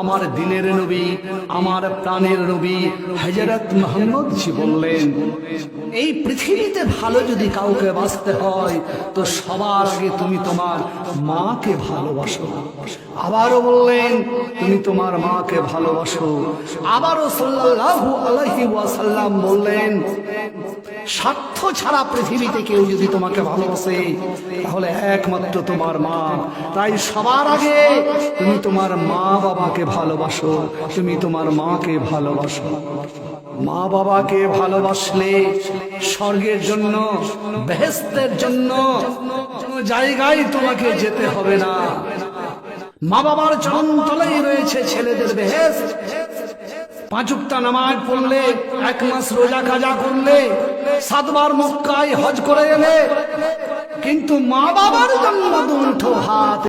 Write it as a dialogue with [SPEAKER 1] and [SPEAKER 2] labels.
[SPEAKER 1] আমার দিনের নবী, আমার প্রাণের নবী জি বললেন, এই পৃথিবীতে ভালো যদি কাউকে বাঁচতে হয়, তো সবার আগে তুমি তোমার মাকে ভালোবাসো। আবারও বললেন, তুমি তোমার মাকে ভালোবাসো। আবারও সাল্লাল্লাহু আলাইহি ওয়াসাল্লাম বললেন স্বার্থ ছাড়া পৃথিবীতে কেউ যদি তোমাকে ভালোবাসে, তাহলে একমাত্র তোমার মা। তাই সবার আগে তুমি তোমার মা বাবাকে ভালোবাসো, তুমি তোমার মাকে ভালোবাসো। মা বাবাকে ভালোবাসলে স্বর্গের জন্য, বেহেস্তের জন্য কোনো জায়গায় তোমাকে যেতে হবে না। মা বাবার চরণতলেই রয়েছে ছেলেদের বেহেস্ত। পাঁচুকটা নামাজ পড়লে, এক মাস রোজা কাজা করলে সাতবার মক্কায় হজ করে এলে কিন্তু মা বাবার জন্য দুটো হাত